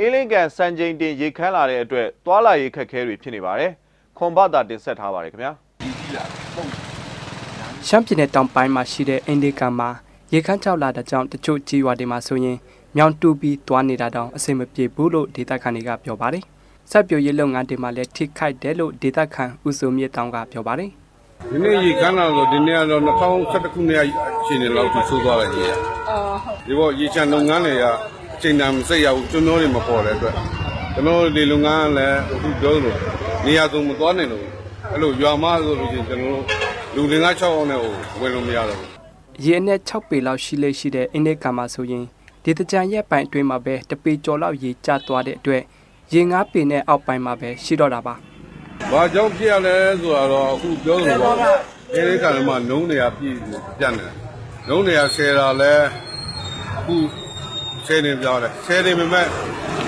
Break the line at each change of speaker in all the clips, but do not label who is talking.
အင်းလင်းကန်စံချိန်တင်ရေခမ်းလာတဲ့အတွက်သွာလာရေးခက်ခဲတွေဖြစ်နေပါတယ်ခွန်ဘတာတင်ဆက်ထားပါတယ်ခင်ဗျာ
ရှမ်းပြည်နယ်တောင်ပိုင်းမှာရှိတဲ့အင်ဒီကန်မှာရေခမ်းချောက်လာတဲ့ကြောင့်တချို့ကြီးရွာတွေမှာဆိုရင်မြောင်တူပြီးသွားနေတာတောင်အဆင်မပြေဘူးလို့ဒေသခံတွေကပြောပါတယ်။စက်ပြိုရေးလုပ်ငန်းတွေမှာလည်းထိခိုက်တယ်လို့ဒေသခံဦးစိုးမြင့်တောင်ကပြောပါတယ်
ဒီနေ့ရေကမ်းလာတော့ဒီနေ့ကတော့2011ခုနှစ်အခြေအနေလောက်ထိဆိုးသွားတယ်ကြီး။အော်ဒီဘောရေချမ်းလုပ်ငန်းတွေကအ ချိန်တန်မစိတ်ရဘူးကျွန်းတော်တွေမပေါ်တဲ့အတွက်ကျွန်တော်တို့ဒီလုပ်ငန်းကလည်းအခုပြောလို့နေရာစုံမသွားနိုင်လို့အဲ့လိုရွာမဆိုလို့ရှိရင်ကျွန်တော်တို့လူငါး6အောင်နဲ့ဟိုဝင်လို့မရတော့ဘူး။
ရေအနက်6ပေလောက်ရှိလေရှိတဲ့အင်ဒီကန်မှာဆိုရင်ဒေသကြံရဲ့ပိုင်အတွင်းမှာပဲတပေကျော်လောက်ရေကျသွားတဲ့အတွက်ရေ9ပေနဲ့အောက်ပိုင်းမှာပဲရှိတော့တာပါ။။
ဘာကြောင့်ဖြစ်ရလဲဆိုတော့အခုပြောလို့ပေါ့။အဲဒီကလည်းမှနှုံးနေရပြည့်ပြတ်နေတယ်။နှုံးနေရဆယ်တာလဲအခု ဆယ်နေပြောတယ်။ဆယ်နေပေမဲ့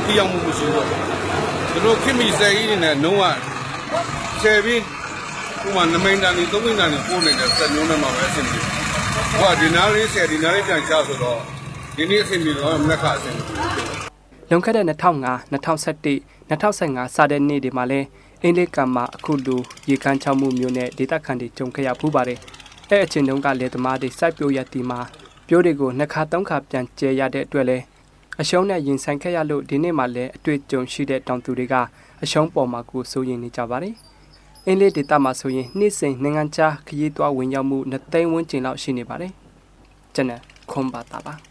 ထိရောက်မှုမရှိဘူး။သူတို့ခင်မီဆယ်ကြီးနေနဲ့နှုံးကဆယ်ပြီးဥမာနမိန်တန်ဒီသုံးမိန်တန်ဒီပို့နေတဲ့စက်မျိုးနဲ့မှပဲအဆင်ပြေ။ဟိုကဒီနားလေးဆယ်ဒီနားလေးပြန်ချဆိုတော့ဒီနေ့အဆင်ပြေတော့မက်ခအဆင်ပြေ။
လွန်ခဲ့တဲ့2005 2011 2015စတဲ့နှစ်တွေမှာလည်းအင်းလေးကံမှာအခုလိုရေကမ်းချောက်မှုမျိုးနဲ့ဒေသခံတွေကြုံခဲ့ရဖူးပါတယ်။အဲ့အချိန်တုန်းကလေသမားတွေစိုက်ပျိုးရတီမှာ ပြိုးတွေကိုနှစ်ခါသုံးခါပြန်ကျဲရတဲ့အတွက်လည်းအရှုံးနဲ့ရင်ဆိုင်ခဲ့ရလို့ဒီနေ့မှလည်းအတွေ့အကြုံရှိတဲ့တောင်သူတွေကအရှုံးပေါ်မှာကိုစိုးရင်နေကြပါတယ်။အင်းလေးဒေသမှာဆိုရင်နှစ်စဉ်နိုင်ငံခြားခရီးသွားဝင်ရောက်မှုနှစ်သိန်းဝန်းကျင်လောက်ရှိနေပါတယ်။ကျွန်တော်ခွန်ပါတာပါ။